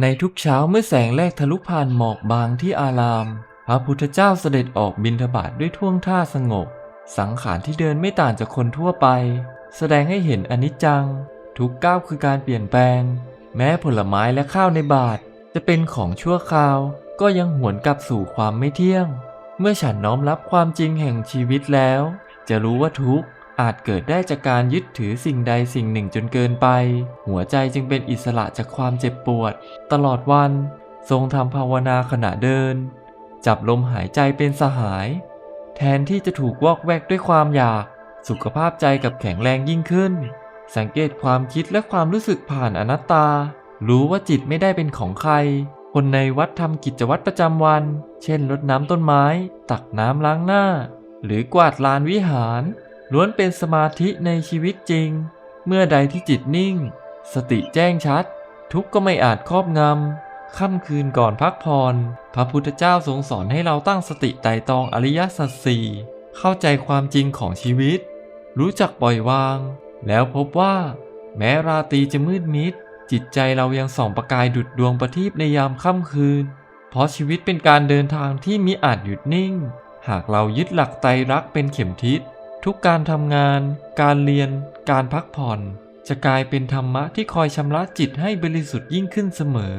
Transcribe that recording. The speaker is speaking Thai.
ในทุกเช้าเมื่อแสงแรกทะลุผ่านหมอกบางที่อาราม พระพุทธเจ้าเสด็จออกบิณฑบาตด้วยท่วงท่าสงบ สังขารที่เดินไม่ต่างจากคนทั่วไป แสดงให้เห็นอนิจจัง ทุกก้าวคือการเปลี่ยนแปลง แม้ผลไม้และข้าวในบาท จะเป็นของชั่วคราว ก็ยังหวนกลับสู่ความไม่เที่ยง เมื่อฉันน้อมรับความจริงแห่งชีวิตแล้ว จะรู้ว่าทุกข์ อาจเกิดได้จากการยึดถือสิ่งใดสิ่งหนึ่งจนเกินไป หัวใจจึงเป็นอิสระจากความเจ็บปวด ตลอดวัน ทรงทำภาวนาขณะเดิน จับลมหายใจเป็นสหาย แทนที่จะถูกวอกแวกด้วยความอยาก สุขภาพใจกับแข็งแรงยิ่งขึ้น สังเกตความคิดและความรู้สึกผ่านอนัตตา รู้ว่าจิตไม่ได้เป็นของใคร คนในวัดทำกิจวัตรประจำวัน เช่นรดน้ำต้นไม้ ตักน้ำล้างหน้า หรือกวาดลานวิหาร ล้วนเป็นสมาธิในชีวิตจริง เมื่อใดที่จิตนิ่ง สติแจ้งชัด ทุกก็ไม่อาจครอบงำค่ำคืนก่อนพักผ่อนพระพุทธเจ้าทรงสอนให้เราตั้งสติไตรตองอริยสัจสี่เข้าใจความจริงของชีวิต รู้จักปล่อยวาง แล้วพบว่า แม้ราตรีจะมืดมิด จิตใจเรายังส่องประกายดุดดวงประทีปในยามค่ำคืน เพราะชีวิตเป็นการเดินทางที่มิอาจหยุดนิ่ง หากเรายึดหลักไตรรักเป็นเข็มทิศ ทุกการทำงาน การเรียน การพักผ่อน จะกลายเป็นธรรมะที่คอยชำระจิตให้บริสุทธิ์ยิ่งขึ้นเสมอ